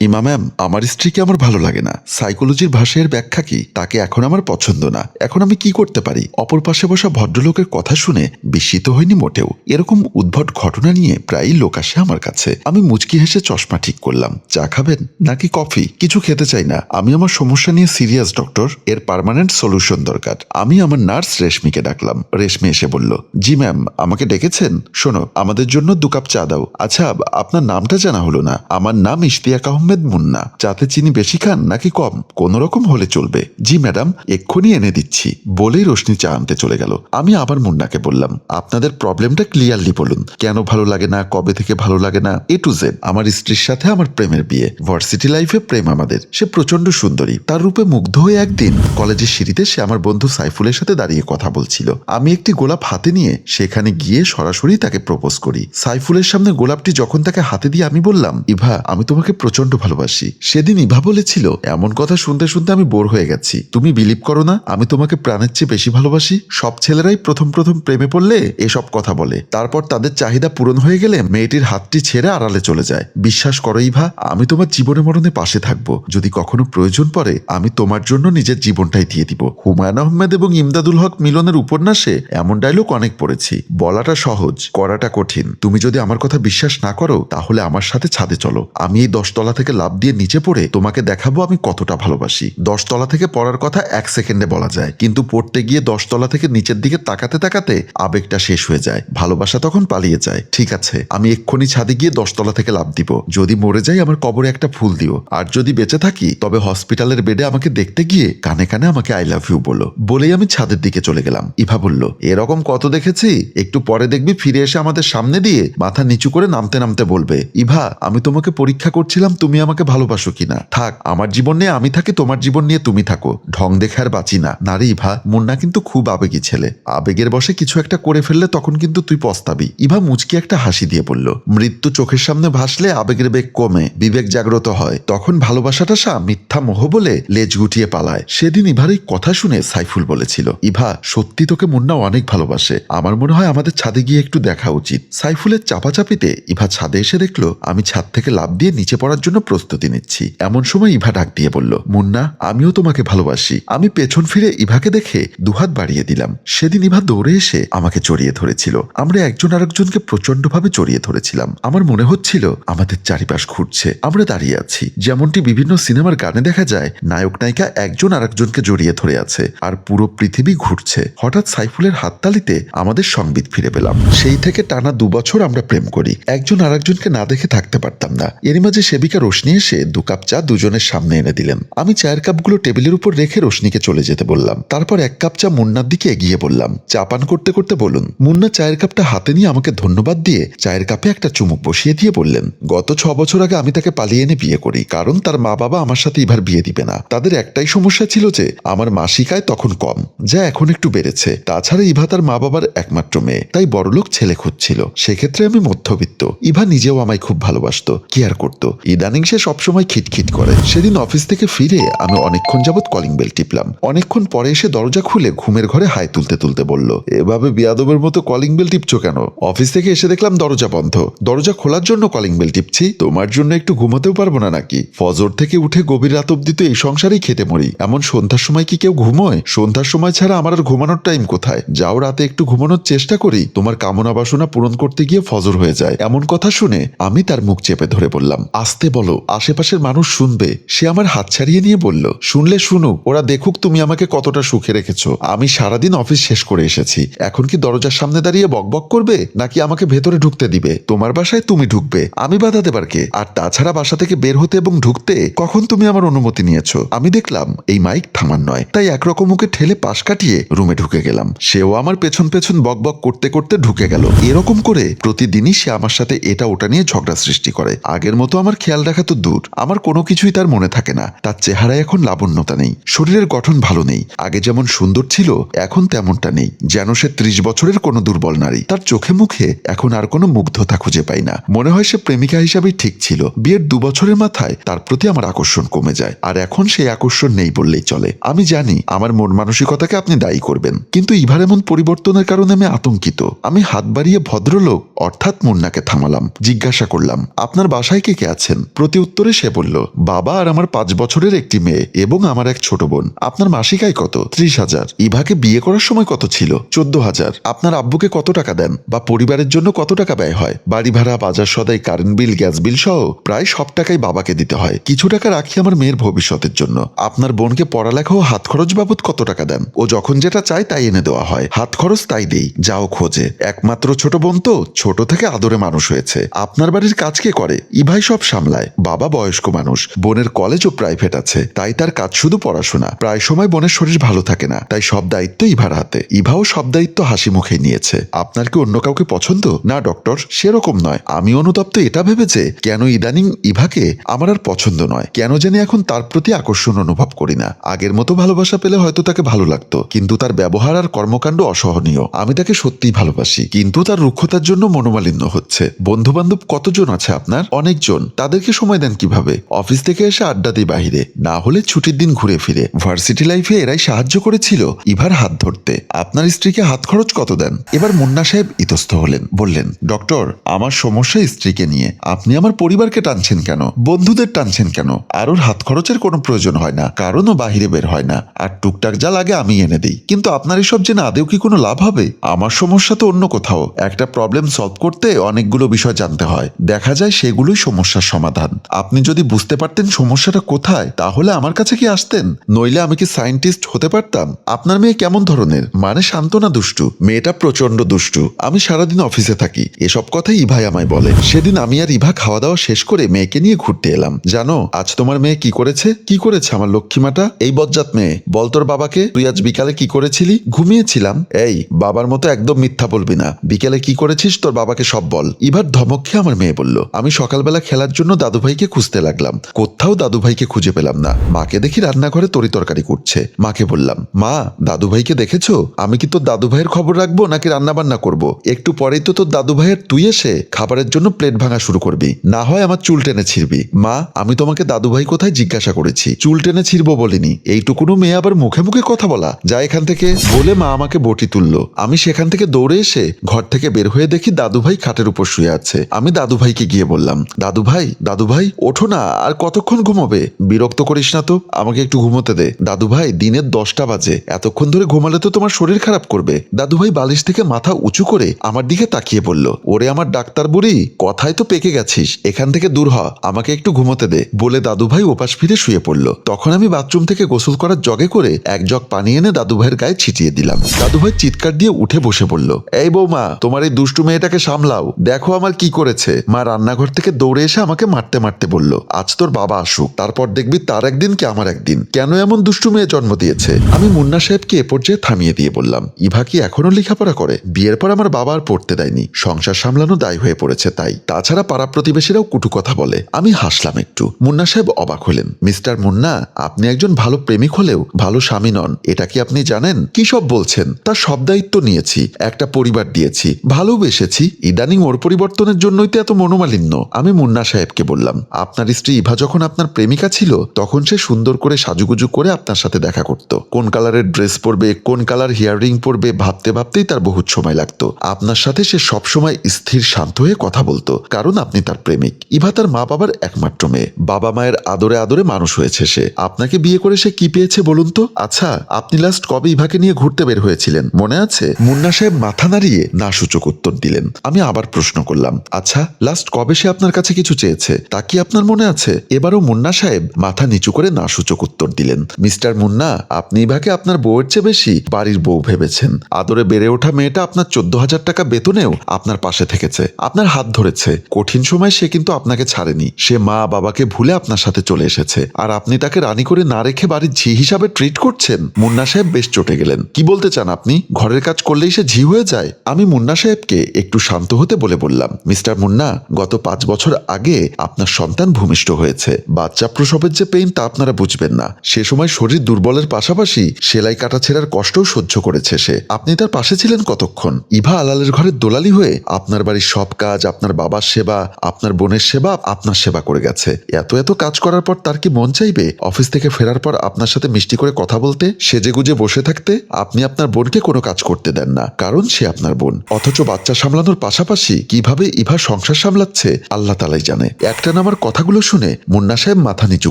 ইমা ম্যাম, আমার স্ত্রীকে আমার ভালো লাগে না। সাইকোলজির ভাষায় ব্যাখ্যা কি? তাকে এখন আমার পছন্দ না। এখন আমি কি করতে পারি? অপর পাশে বসা ভদ্রলোকের কথা শুনে বিস্মিত হয়নি মোটেও। এরকম উদ্ভট ঘটনা নিয়ে প্রায়ই লোক আসে আমার কাছে। আমি মুচকি হেসে চশমা ঠিক করলাম। চা খাবেন? নাকি কফি? কিছু খেতে চাই না। আমি আমার সমস্যা নিয়ে সিরিয়াস, ডক্টর। এর পার্মানেন্ট সলিউশন দরকার। আমি আমার নার্স রেশমিকে ডাকলাম। রেশমি এসে বলল, জি ম্যাম, আমাকে ডেকেছেন? শোনো, আমাদের জন্য দু কাপ চা দাও। আচ্ছা আপনার নামটা জানা হলো না। আমার নাম ইশতিয়াক আহমেদ। মুন্না। চাতে চিনি বেশি খান নাকি কম? কোন রকম হলে চলবে। জি, ম্যাডাম, এক্ষুনি এনে দিচ্ছি। বলেই রোশনি চা আনতে চলে গেল। আমি আবার মুন্নাকে বললাম, আপনাদের প্রবলেমটা ক্লিয়ারলি বলুন। কেন ভালো লাগে না? কবে থেকে ভালো লাগে না? এ টু জেড আমার স্ত্রীর সাথে আমার প্রেমের বিয়ে। ভার্সিটি লাইফে প্রেম আমাদের। সে প্রচণ্ড সুন্দরী। তার রূপে মুগ্ধ হয়ে একদিন কলেজের সিঁড়িতে সে আমার বন্ধু সাইফুলের সাথে দাঁড়িয়ে কথা বলছিল। আমি একটি গোলাপ হাতে নিয়ে সেখানে গিয়ে সরাসরি তাকে প্রপোজ করি। সাইফুলের সামনে গোলাপটি যখন তাকে হাতে দিয়ে আমি বললাম, ইভা, আমি তোমাকে প্রচণ্ড ভালোবাসি। সেদিন ইভা বলেছিল, এমন কথা শুনতে শুনতে আমি বোর হয়ে গেছি। তুমি বিলিভ করো না, আমি তোমাকে প্রাণের চেয়ে বেশি ভালোবাসি। সব ছেলেরাই প্রথম প্রথম প্রেমে পড়লে এসব কথা বলে। তারপর তাদের চাহিদা পূরণ হয়ে গেলে মেয়েটির হাতটি ছেড়ে আড়ালে চলে যায়। বিশ্বাস করো ইভা, আমি তোমার জীবনে মরণে পাশে থাকব। যদি কখনো প্রয়োজন পড়ে, আমি তোমার জন্য নিজের জীবনটাই দিয়ে দিব। হুমায়ুন আহমেদ এবং ইমদাদুল হক মিলনের উপন্যাসে এমন ডায়লগ অনেক পড়েছি। বলাটা সহজ, করাটা কঠিন। তুমি যদি আমার কথা বিশ্বাস না করো, তাহলে আমার সাথে ছাদে চলো। আমি এই দশতলা থেকে লাভ দিয়ে নিচে পড়ে তোমাকে দেখাবো আমি কতটা ভালোবাসি। দশতলা থেকে পড়ার কথা এক সেকেন্ডে বলা যায়। কিন্তু পড়তে গিয়ে দশতলা থেকে নিচের দিকে তাকাতে তাকাতে আবেগটা শেষ হয়ে যায়। ভালোবাসা তখন পালিয়ে যায়। ঠিক আছে, আমি এক্ষুনি ছাদে গিয়ে দশতলা থেকে লাভ দিব। যদি মরে যাই আমার কবরে একটা ফুল দিও। আর যদি বেঁচে থাকি, তবে হসপিটালের বেডে আমাকে দেখতে গিয়ে কানে কানে আমাকে আই লাভ ইউ বলো। বলেই আমি ছাদের দিকে চলে গেলাম। ইভা বলল, এরকম কত দেখেছি? একটু পরে দেখবি ফিরে এসে আমাদের সামনে দিয়ে মাথা নিচু করে নামতে নামতে বলবে। ইভা, আমি তোমাকে পরীক্ষা করছিলাম, তুমি আমাকে ভালোবাসো কিনা? থাক, আমার জীবন নিয়ে আমি থাকি, তোমার জীবন নিয়ে তুমি থাকো। ঢং দেখে আর বাঁচি না। নারে ইভা, মুন্না কিন্তু খুব আবেগী ছেলে। আবেগের বসে কিছু একটা করে ফেললে তখন কিন্তু তুই পস্তাবি। ইভা মুচকি একটা হাসি দিয়ে বলল, মৃত্যু চোখের সামনে ভাসলে আবেগের বেগ কমে, বিবেক জাগ্রত হয়। তখন ভালোবাসাটা সা মিথ্যা মোহ বলে লেজ গুটিয়ে পালায়। সেদিন ইভার এই কথা শুনে সাইফুল বলেছিল, ইভা, সত্যি তোকে মুন্না অনেক ভালোবাসে। আমার মনে হয় আমাদের ছাদে গিয়ে একটু দেখা উচিত। সাইফুলের চাপাচাপিতে ইভা ছাদে এসে দেখল, আমি ছাদ থেকে লাভ দিয়ে নিচে পড়ার জন্য প্রস্তুতি নিচ্ছি। এমন সময় ইভা ডাক দিয়ে বলল, মুন্না, আমিও তোমাকে ভালোবাসি। আমি পেছন ফিরে ইভাকে দেখে দুহাত বাড়িয়ে দিলাম। সেদিন ইভা দৌড়ে এসে আমাকে জড়িয়ে ধরেছিল। আমরা একজন আরেকজনকে প্রচন্ডভাবে জড়িয়ে ধরেছিলাম। আমার মনে হচ্ছিল আমাদের চারিপাশ ঘুরছে। আমরা দাঁড়িয়ে আছি। যেমনটি বিভিন্ন সিনেমার গানে দেখা যায়, নায়ক নায়িকা একজন আরেকজনকে জড়িয়ে ধরে আছে আর পুরো পৃথিবী ঘুরছে। হঠাৎ সাইফুলের হাততালিতে আমাদের সংবিত ফিরে পেলাম। সেই থেকে টানা দু বছর আমরা প্রেম করি। একজন আরেকজনকে না দেখে থাকতে পারতাম না। এর মাঝে সেবিকা রোশনি এসে দু কাপ চা দুজনের সামনে এনে দিলেন। আমি চায়ের কাপগুলো টেবিলের উপর রেখে রোশনিকে চলে যেতে বললাম। তারপর এক কাপ চা মুন্নার দিকে এগিয়ে বললাম, চা পান করতে করতে বলুন। মুন্না চায়ের কাপটা হাতে নিয়ে আমাকে ধন্যবাদ দিয়ে চায়ের কাপে একটা চুমুক বসিয়ে দিয়ে বললেন, গত ছ বছর আগে আমি তাকে পালিয়ে এনে বিয়ে করি, কারণ তার মা বাবা আমার সাথে এবার বিয়ে দিবে না। তাদের একটাই সমস্যা ছিল যে, আমার মাসিকায় তখন কম, যা এখন একটু বেড়েছে। তাছাড়া ইভা তার মা বাবার একমাত্র মেয়ে, তাই বড়লোক ছেলে খুঁজছিল। সেক্ষেত্রে আমি মধ্যবিত্ত। ইভা নিজেও আমায় খুব ভালোবাসতো, কেয়ার করত। ইদানিং সে সবসময় খিটখিট করে। সেদিন অফিস থেকে ফিরে আমি অনেকক্ষণ যাবৎ কলিং বেল টিপলাম। অনেকক্ষণ পরে এসে দরজা খুলে ঘুমের ঘরে হাই তুলতে তুলতে বলল, এভাবে বিয়াদবের মতো কলিং বেল টিপছো কেন? অফিস থেকে এসে দেখলাম দরজা বন্ধ। দরজা খোলার জন্য কলিং বেল টিপছি। তোমার জন্য একটু ঘুমাতেও পারব না নাকি? ফজর থেকে উঠে গভীর রাত অব্দি তো এই সংসারেই খেতে মরি। এমন সন্ধ্যার সময় কি কেউ ঘুমোয়? সন্ধ্যার সময় ছাড়া আমার আর ঘুমানোর টাইম কোথায়? যাও রাতে একটু ঘুমানোর চেষ্টা করি। তোমার কামনা বাসনা পূরণ করতে গিয়ে ফজর হয়ে যায়। এমন কথা শুনে আমি তার মুখ চেপে ধরে বললাম, আসতে বলো আশেপাশের মানুষ শুনবে। সে আমার হাত ছাড়িয়ে নিয়ে বলল, শুনলে শুনুক, ওরা দেখুক তুমি আমাকে কতটা সুখে রেখেছো। আমি সারাদিন অফিস শেষ করে এসেছি। এখন কি দরজার সামনে দাঁড়িয়ে বকবক করবে, নাকি আমাকে ভেতরে ঢুকতে দিবে? তোমার বাসায় তুমি ঢুকবে। আমি বাধা দেবার কে? আর তাছাড়া বাসা থেকে বের হতে এবং ঢুকতে কখন তুমি আমার অনুমতি নিয়েছো? আমি দেখলাম, এই মাইক থামার নয়। তাই একরকম ওকে ঠেলে পাশ কাটিয়ে রুমে ঢুকে গেলাম। সেও আমার পেছন পেছন বকবক করতে করতে ঢুকে গেল। এরকম করে প্রতিদিনই সে আমার সাথে এটা ওটা নিয়ে ঝগড়া সৃষ্টি করে। আগের মতো আমার খেয়াল রাখা তো দূর। আমার কোনো কিছুই তার মনে থাকে না। তার চেহারায় এখন লাবণ্যতা নেই। শরীরের গঠন ভালো নেই। আগে যেমন সুন্দর ছিল, এখন তেমনটা নেই। যেন সে ত্রিশ বছরের কোনো দুর্বল নারী। তার চোখে মুখে এখন আর কোনো মুগ্ধতা খুঁজে পাই না। মনে হয় সে প্রেমিকা হিসাবেই ঠিক ছিল। বিয়ের দু বছরের মাথায় তার প্রতি আমার আকর্ষণ কমে যায়। আর এখন সেই আকর্ষণ নেই বললেই চলে। আমি জানি আমার মন মানসিকতাকে আপনি দায়ী করবেন। কিন্তু ইভার এমন পরিবর্তনের কারণে আমি আতঙ্কিত। আমি হাত বাড়িয়ে ভদ্রলোক, অর্থাৎ মুন্নাকে থামালাম। জিজ্ঞাসা করলাম, আপনার বাসায় কে কে আছেন? প্রতি উত্তরে সে বলল, বাবা আর আমার পাঁচ বছরের একটি মেয়ে এবং আমার এক ছোট বোন। আপনার মাসিক আয় কত? ত্রিশ হাজার। ইভাকে বিয়ে করার সময় কত ছিল? চোদ্দ হাজার। আপনার আব্বুকে কত টাকা দেন? বা পরিবারের জন্য কত টাকা ব্যয় হয়? বাড়ি ভাড়া, বাজার সদাই কারেন্ট বিল গ্যাস বিল সহ প্রায় সব টাকাই বাবাকে দিতে হয়। কিছু টাকা রাখি আমার মেয়ের ভবিষ্যতের জন্য। আপনার বোনকে পড়ালেখা ও হাত খরচ বাবদ কত টাকা দেন? ও যখন যেটা চায় তাই এনে দেওয়া হয়। হাত খরচ তাই দেই। যাও খোঁজে। একমাত্র ছোট বোন তো ছোট থেকে আদরে মানুষ হয়েছে। আপনার বাড়ির কাজ কে করে? ইভাই সব সামলায়। বাবা বয়স্ক মানুষ। বোনের কলেজ ও প্রাইভেট আছে। তাই তার কাজ শুধু পড়াশোনা। প্রায় সময় বোনের শরীর ভালো থাকে না। তাই সব দায়িত্ব ইভার হাতে। ইভাও সব দায়িত্ব হাসি মুখে নিয়েছে। আপনার কি অন্য কাউকে পছন্দ? না ডক্টর সেরকম নয়। আমি অনুতপ্ত এটা ভেবেছে কেন ইদানিং ইভাকে আমার আর পছন্দ নয়। কেন জানি এখন তার প্রতি আকর্ষণ অনুভব করি না। আগের মতো ভালোবাসা পেলে হয়তো তাকে ভালো লাগতো। কিন্তু তার ব্যবহার আর কর্মকাণ্ড অসহনীয়। আমি তাকে সত্যিই ভালোবাসি। কিন্তু তার রুক্ষতার জন্য মনোমালিন্য হচ্ছে। বন্ধু বান্ধব কতজন আছে আপনার? অনেকজন। তাদেরকে দেন কীভাবে? অফিস থেকে এসে আড্ডা দিই বাহিরে, না হলে ছুটির দিন ঘুরে ফিরে। ভার্সিটি লাইফে এরাই সাহায্য করেছিল ইভার হাত ধরতে। আপনার স্ত্রীকে হাত খরচ কত দেন? এবার মুন্না সাহেব ইতস্ত হলেন, বললেন, ডক্টর, আমার সমস্যা স্ত্রীকে নিয়ে। আপনি আমার পরিবারকে টানছেন কেন? বন্ধুদের টানছেন কেন? আর ওর হাত খরচের কোনো প্রয়োজন হয় না, কারণও বাহিরে বের হয় না। আর টুকটাক যা লাগে আমি এনে দিই। কিন্তু আপনার এসব জেনে আদেও কি কোনো লাভ হবে? আমার সমস্যা তো অন্য কোথাও। একটা প্রবলেম সলভ করতে অনেকগুলো বিষয় জানতে হয়। দেখা যায় সেগুলোই সমস্যার সমাধান। আপনি যদি বুঝতে পারতেন সমস্যাটা কোথায়, তাহলে আমার কাছে কি আসতেন? নইলে আমি কি সায়েন্টিস্ট হতে পারতাম? আপনার মেয়ে কেমন ধরনের? মানে শান্ত না দুষ্টু? মেয়েটা প্রচণ্ড দুষ্টু। আমি সারাদিন অফিসে থাকি। এসব কথাই ইভাই আমায় বলে। সেদিন আমি আর ইভা খাওয়া দাওয়া শেষ করে মেয়েকে নিয়ে ঘুরতে এলাম। জানো, আজ তোমার মেয়ে কি করেছে? কি করেছে আমার লক্ষ্মীমাটা এই বজ্জাত মেয়ে। বল তোর বাবাকে, তুই আজ বিকালে কি করেছিলি? ঘুমিয়েছিলাম। এই, বাবার মতো একদম মিথ্যা বলবি না। বিকেলে কি করেছিস তোর বাবাকে সব বল। ইভার ধমক খেয়ে আমার মেয়ে বলল, আমি সকালবেলা খেলার জন্য দাদুভাইকে খুঁজতে লাগলাম। কোথাও দাদুভাইকে খুঁজে পেলাম না। মাকে দেখি রান্নাঘরে তরি তরকারি করছে। মাকে বললাম, মা, দাদুভাইকে দেখেছ? আমি কি তোর দাদুভাইয়ের খবর রাখব নাকি রান্না বান্না করব? একটু পরেই তো তোর দাদুভাইয়ের তুই এসে খাবারের জন্য প্লেট ভাঙা শুরু করবি। না হয় আমার চুল টেনে ছিড়বি। মা, আমি তোমাকে দাদুভাই কোথায় জিজ্ঞাসা করেছি? চুল টেনে ছিড়বো বলিনি। এইটুকুনো মেয়ে আবার মুখে মুখে কথা বলা। যা এখান থেকে বলে মা আমাকে বটি তুললো। আমি সেখান থেকে দৌড়ে এসে ঘর থেকে বের হয়ে দেখি দাদুভাই খাটের উপর শুয়ে আছে। আমি দাদুভাইকে গিয়ে বললাম দাদুভাই দাদুভাই, ওঠো না, আর কতক্ষণ ঘুমাবে? বিরক্ত করিস না তো, আমাকে একটু ঘুমোতে দে। দাদুভাই, দিনের দশটা বাজে। এতক্ষণ ধরে ঘুমালে তো তোমার শরীর খারাপ করবে। দাদু ভাই বালিশ থেকে মাথা উঁচু করে আমার দিকে তাকিয়ে বলল, ওরে আমার ডাক্তার বুড়ি, কথায় তো পেকে গেছিস। এখান থেকে দূর হ, আমাকে একটু ঘুমোতে দে। বলে দাদুভাই ওপাশ ফিরে শুয়ে পড়ল। তখন আমি বাথরুম থেকে গোসল করার জগে করে এক জগ পানি এনে দাদুভাইয়ের গায়ে ছিটিয়ে দিলাম। দাদুভাই চিৎকার দিয়ে উঠে বসে পড়ল, এই বৌমা, তোমার এই দুষ্টু মেয়েটাকে সামলাও। দেখো আমার কি করেছে। মা রান্নাঘর থেকে দৌড়ে এসে আমাকে মারতে মারতে মারতে বলল, আজ তোর বাবা আসুক, তারপর দেখবি তার একদিন কি আমার একদিন। কেন এমন দুষ্টু মেয়ে জন্ম দিয়েছে? আমি মুন্না সাহেবকে এ পর্যায়ে থামিয়ে দিয়ে বললাম, ইভা কি এখনও লেখাপড়া করে? বিয়ের পর আমার বাবা আর পড়তে দেয়নি। সংসার সামলানো দায় হয়ে পড়েছে তাই। তাছাড়া পাড়া প্রতিবেশীরাও কুটু কথা বলে। আমি হাসলাম একটু। মুন্না সাহেব অবাক হলেন, মিস্টার মুন্না, আপনি একজন ভালো প্রেমিক হলেও ভালো স্বামী নন। এটা কি আপনি জানেন? কি সব বলছেন? তার সব দায়িত্ব নিয়েছি, একটা পরিবার দিয়েছি। ভালোবেসেছি। ইদানিং ওর পরিবর্তনের জন্যই তো এত মনোমালিন্য। আমি মুন্না সাহেবকে বললাম আপনার স্ত্রী ইভা যখন আপনার প্রেমিকা ছিল, তখন সে সুন্দর করে সাজুগুজু করে আপনার সাথে দেখা করত। কোন কালারের ড্রেস পরবে, কোন কালার হিয়ারিং পরবে, ভাবতে ভাবতেই তার বহুত সময় লাগতো। আপনার সাথে সে সবসময় স্থির, শান্ত হয়ে কথা বলতো, কারণ আপনি তার প্রেমিক। ইভা তার মা বাবার একমাত্র মেয়ে। বাবা মায়ের আদরে আদরে মানুষ হয়েছে সে। আপনাকে বিয়ে করে সে কি পেয়েছে বলুন তো? আচ্ছা আপনি লাস্ট কবে ইভাকে নিয়ে ঘুরতে বের হয়েছিলেন? মনে আছে? মুন্না সাহেব মাথা নাড়িয়ে না সূচক উত্তর দিলেন। আমি আবার প্রশ্ন করলাম আচ্ছা লাস্ট কবে সে আপনার কাছে কিছু চেয়েছে? তা কি আপনার মনে আছে? এবারও মুন্না সাহেব মাথা নিচু করে না সূচক উত্তর দিলেন, মিস্টার মুন্না, আপনি ইভাকে আপনার বউয়ের চেয়ে বেশি বাড়ির বউ ভেবেছেন? আদরে বেড়ে ওঠা মেয়েটা আপনার চোদ্দ হাজার টাকা বেতনেও আপনার পাশে থেকেছে, আপনার হাত ধরেছে। কঠিন সময় সে কিন্তু আপনাকে ছাড়েনি। সে মা বাবাকে ভুলে আপনার সাথে চলে এসেছে। আর আপনি তাকে রানী করে না রেখে বাড়ির ঝি হিসাবে ট্রিট করছেন? মুন্না সাহেব বেশ চটে গেলেন, কি বলতে চান আপনি? ঘরের কাজ করলেই সে ঝি হয়ে যায়? আমি মুন্না সাহেবকে একটু শান্ত হতে বলে বললাম, মিস্টার মুন্না, গত পাঁচ বছর আগে আপনার সন্তান ভূমিষ্ঠ হয়েছে। বাচ্চা প্রসবের যে পেইন তা আপনারা বুঝবেন না। সে সময় শরীর দুর্বলের পাশাপাশি সেলাই কাটা ছেঁড়ার কষ্টও সহ্য করেছে সে। আপনি তার পাশে ছিলেন কতক্ষণ? ইভা আলালের ঘরের দোলালি হয়ে আপনার বাড়ির সব কাজ, আপনার বাবার সেবা, আপনার বোনের সেবা, আপনার সেবা করে গেছে। এত এত কাজ করার পর তার কি মন চাইবে? অফিস থেকে ফেরার পর আপনার সাথে মিষ্টি করে কথা বলতে, সেজে গুজে বসে থাকতে আপনি আপনার বোনকে কোনো কাজ করতে দেন না, কারণ সে আপনার বোন। অথচ বাচ্চা সামলানোর পাশাপাশি কীভাবে ইভা সংসার সামলাচ্ছে, আল্লাহ তালাই জানে। একটা আমার কথাগুলো শুনে মুন্না সাহেব মাথা নিচু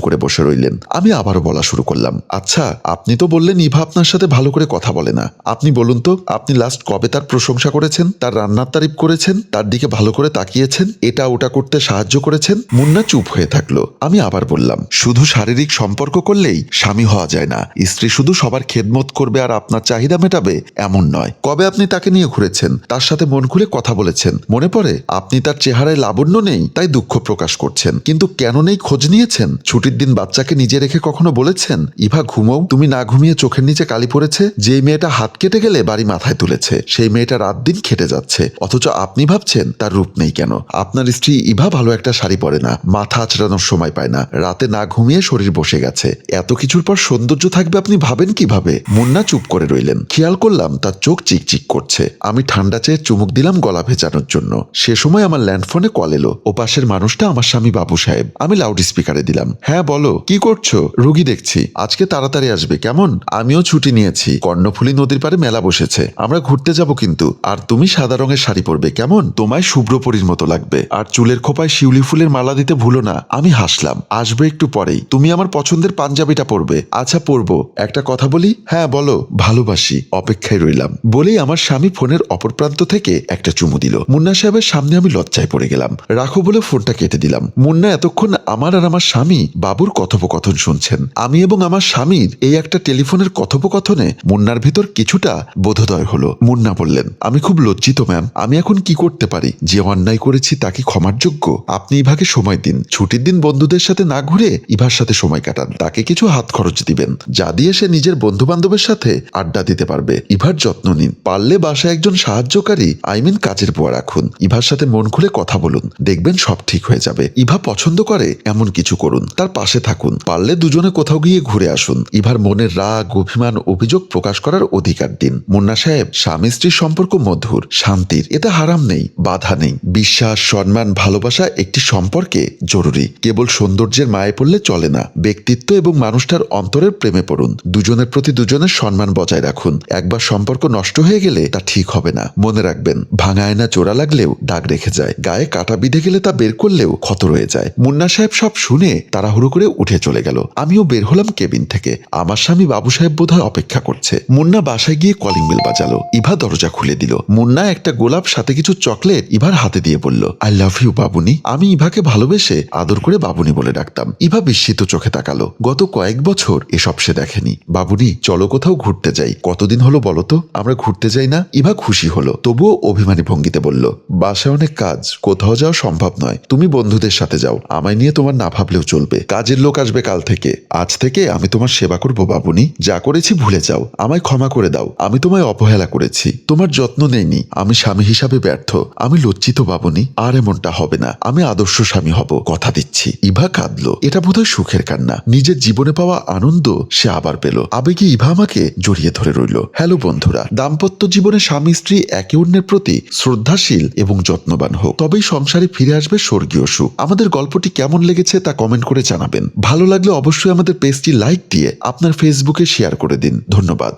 করে বসে রইলেন। আমি আবারও বলা শুরু করলাম আচ্ছা আপনি তো বললেন ইভা আপনার সাথে ভালো করে কথা বলে না। আপনি বলুন তো, আপনি লাস্ট কবে তার প্রশংসা করেছেন? তার রান্নার তারিফ করেছেন? তার দিকে ভালো করে তাকিয়েছেন? এটা ওটা করতে সাহায্য করেছেন? মুন্না চুপ হয়ে থাকল। আমি আবার বললাম, শুধু শারীরিক সম্পর্ক করলেই স্বামী হওয়া যায় না। স্ত্রী শুধু সবার খেদমত করবে আর আপনার চাহিদা মেটাবে এমন নয়। কবে আপনি তাকে নিয়ে ঘুরেছেন? তার সাথে মন খুলে কথা বলেছেন। মনে পড়ে, আপনি তার চেহারায় লাবণ্য নেই, তাই দুঃখ প্রকাশ করছেন। কিন্তু কেন নেই খোঁজ নিয়েছেন? ছুটির দিন বাচ্চাকে নিজে রেখে কখনো বলেছেন? ইভা, ঘুমোও। তুমি না ঘুমিয়ে চোখের নিচে কালি পড়েছে? যে মেয়েটা হাত কেটে গেলে বাড়ি মাথায় তুলেছে, সেই মেয়েটা রাত দিন খেটে যাচ্ছে। অথচ আপনি ভাবছেন, তার রূপ নেই কেন? আপনার স্ত্রী ইভা ভালো একটা শাড়ি পরে না, মাথা আচড়ানোর সময় পায় না, রাতে না ঘুমিয়ে শরীর বসে গেছে। এত কিছুর পর সৌন্দর্য থাকবে আপনি ভাবেন কীভাবে? মুন্না চুপ করে রইলেন। খেয়াল করলাম, তার চোখ চিকচিক করছে। আমি ঠান্ডা চেয়ে চুমুক দিলাম গলা ভেজানোর জন্য। সে সময় আমার ল্যান্ডফোনে কল এলো। ও পাশের মানুষটা আমার স্বামী বাবু সাহেব, আমি লাউড স্পিকারে দিলাম। হ্যাঁ বলো, কি করছ? রুগী দেখছি। আজকে তাড়াতাড়ি আসবে, কেমন? আমিও ছুটি নিয়েছি। কর্ণফুলী নদীর পারে মেলা বসেছে। আমরা ঘুরতে যাব কিন্তু। আর তুমি সাদা রঙের শাড়ি পরবে, কেমন? তোমায় শুভ্রপরীর মতো লাগবে। আর চুলের খোপায় শিউলি ফুলের মালা দিতে ভুলো না। আমি হাসলাম। আসবে একটু পরেই। তুমি আমার পছন্দের পাঞ্জাবিটা পরবে। আচ্ছা পরবো। একটা কথা বলি? হ্যাঁ বলো। ভালোবাসি, অপেক্ষায় রইলাম। বলেই আমার স্বামী ফোনের অপর প্রান্ত থেকে একটা চুমু দিল। মুন্না সাহেবের সামনে আমি লজ্জায় পড়ে গেলাম। রাখো বলে ফোনটা কেটে দিলাম। মুন্না এতক্ষণ আমার আর আমার স্বামী বাবুর কথোপকথন শুনছেন। আমি এবং আমার স্বামীর এই একটা টেলিফোনের কথোপকথনে মুন্নার ভিতর কিছুটা বোধোদয় হলো। মুন্না বললেন, আমি খুব লজ্জিত, ম্যাম। আমি এখন কি করতে পারি? যে অন্যায় করেছি তা কি ক্ষমার যোগ্য। আপনি ইভাকে সময় দিন। ছুটির দিন বন্ধুদের সাথে না ঘুরে ইভার সাথে সময় কাটান। তাকে কিছু হাত খরচ দিবেন। যা দিয়ে সে নিজের বন্ধু বান্ধবের সাথে আড্ডা দিতে পারবে। ইভার যত্ন নিন। পারলে বাসায় একজন সাহায্যকারী, আই মিন কাজের বুয়া রাখুন। ইভার সাথে মন খুলে কথা বলুন। দেখবেন সব ঠিক হয়ে যাবে। ইভা পছন্দ করে, এমন কিছু করুন। তার পাশে থাকুন। পারলে দুজনে কোথাও গিয়ে ঘুরে আসুন। ইভার মনের রাগ, অভিমান, অভিযোগ প্রকাশ করার অধিকার দিন। মুন্না সাহেব, স্বামী স্ত্রীর সম্পর্ক মধুর, শান্তির। এতে হারাম নেই, বাধা নেই। বিশ্বাস, সম্মান, ভালোবাসা একটি সম্পর্কে জরুরি। কেবল সৌন্দর্যের মায়ে পড়লে চলে না। ব্যক্তিত্ব এবং মানুষটার অন্তরের প্রেমে পড়ুন। দুজনের প্রতি দুজনের সম্মান বজায় রাখুন। একবার সম্পর্ক নষ্ট হয়ে গেলে তা ঠিক হবে না। মনে রাখবেন ভাঙা আয়না চোরা লাগলেও দাগ রেখে যায়। গায়ে কাটা বিঁধে গেলে তা বের করলেও ক্ষত রয়ে যায়। মুন্না সাহেব সব শুনে তাড়াহুড়ো করে উঠে চলে গেল। আমিও বের হলাম কেবিন থেকে। আমার স্বামী বাবু সাহেব বোধহয় অপেক্ষা করছে। মুন্না বাসায় গিয়ে কলিং বেল বাজালো। ইভা দরজা খুলে দিল। মুন্না একটা গোলাপ, সাথে কিছু চকলেট ইভার হাতে দিয়ে বলল আই লাভ ইউ বাবুনি। আমি ইভাকে ভালোবেসে আদর করে বাবুনি বলে ডাকতাম। ইভা বিস্মিত চোখে তাকালো। গত কয়েক বছর এসব সে দেখেনি। বাবুনি, চলো কোথাও ঘুরতে যাই। কতদিন হলো বলতো আমরা ঘুরতে যাই না? ইভা খুশি হলো। তবুও অভিমানী ভঙ্গিতে বলল, বাসায় অনেক কাজ। কোথাও যাওয়া সম্ভব নয়। তুমি বন্ধুদের সাথে যাও। আমায় নিয়ে তোমার না ভাবলেও চলবে। কাজের লোক আসবে কাল থেকে। আজ থেকে আমি তোমার সেবা করব, বাবুনি। যা করেছি ভুলে যাও। আমায় ক্ষমা করে দাও। আমি তোমায় অবহেলা করেছি। তোমার যত্ন নেইনি। আমি স্বামী হিসাবে ব্যর্থ। আমি লজ্জিত, বাবুনি। আর এমনটা হবে না। আমি আদর্শ স্বামী হব। কথা দিচ্ছি। ইভা কাঁদলো। এটা বোধহয় সুখের কান্না। নিজের জীবনে পাওয়া আনন্দ সে আবার পেল। আবেগে ইভা আমাকে জড়িয়ে ধরে রইল। হ্যালো, বন্ধুরা। দাম্পত্য জীবনে স্বামী, স্ত্রী একে অন্যের প্রতি শ্রদ্ধাশীল এবং যত্নবান হোক। তবেই সংসারে ফিরে আসবে স্বর্গীয় সুখ। আমাদের গল্পটি কেমন লেগেছে তা কমেন্ট করে জানাবেন। ভালো লাগলে অবশ্যই আমাদের পেজটি লাইক দিয়ে আপনার ফেসবুকে শেয়ার করে দিন। ধন্যবাদ।